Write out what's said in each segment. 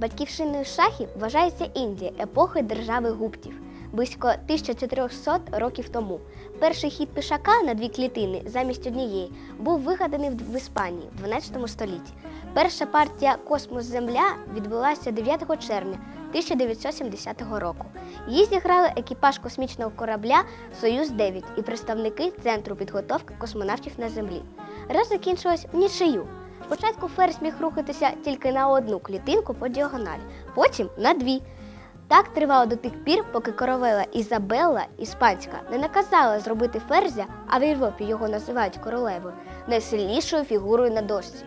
Батьківщиною шахів вважається Індія епохи держави гуптів близько 1400 років тому. Перший хід пішака на дві клітини замість однієї був вигаданий в Іспанії в 12 столітті. Перша партія Космос Земля відбулася 9 червня 1970 року. Її зіграли екіпаж космічного корабля Союз 9 і представники Центру підготовки космонавтів на землі. Гра закінчилась в нічию. Спочатку ферзь міг рухатися тільки на одну клітинку по діагоналі, потім на дві. Так тривало до тих пір, поки королева Ізабелла Іспанська не наказала зробити ферзя, а в Європі його називають королевою, найсильнішою фігурою на дошці.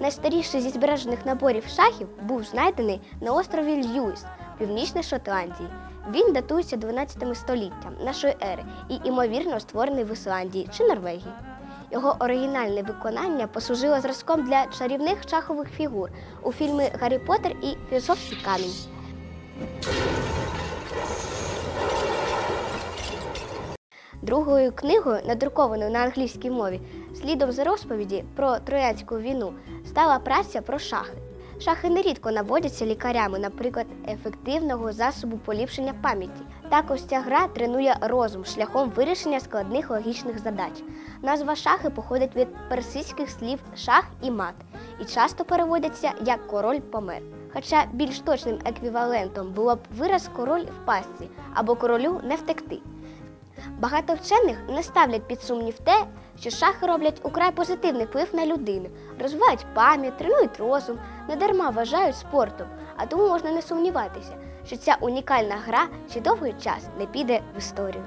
Найстаріший зі збережених наборів шахів був знайдений на острові Льюіс, північній Шотландії. Він датується 12 століттям нашої ери і, ймовірно, створений в Ісландії чи Норвегії. Його оригінальне виконання послужило зразком для чарівних шахових фігур у фільмі Гаррі Поттер і Філософський камінь. Другою книгою, надрукованою на англійській мові, слідом за розповіді про Троянську війну, стала праця про шахи. Шахи нерідко наводяться лікарями, наприклад, ефективного засобу поліпшення пам'яті. Також ця гра тренує розум шляхом вирішення складних логічних задач. Назва шахи походить від персидських слів шах і мат і часто переводяться як король помер. Хоча більш точним еквівалентом було б вираз король в пастці або королю не втекти. Багато вчених не ставлять під сумнів те, що шахи роблять украй позитивний вплив на людину, розвивають пам'ять, тренують розум, не дарма вважають спортом, а тому можна не сумніватися, що ця унікальна гра ще довгий час не піде в історію.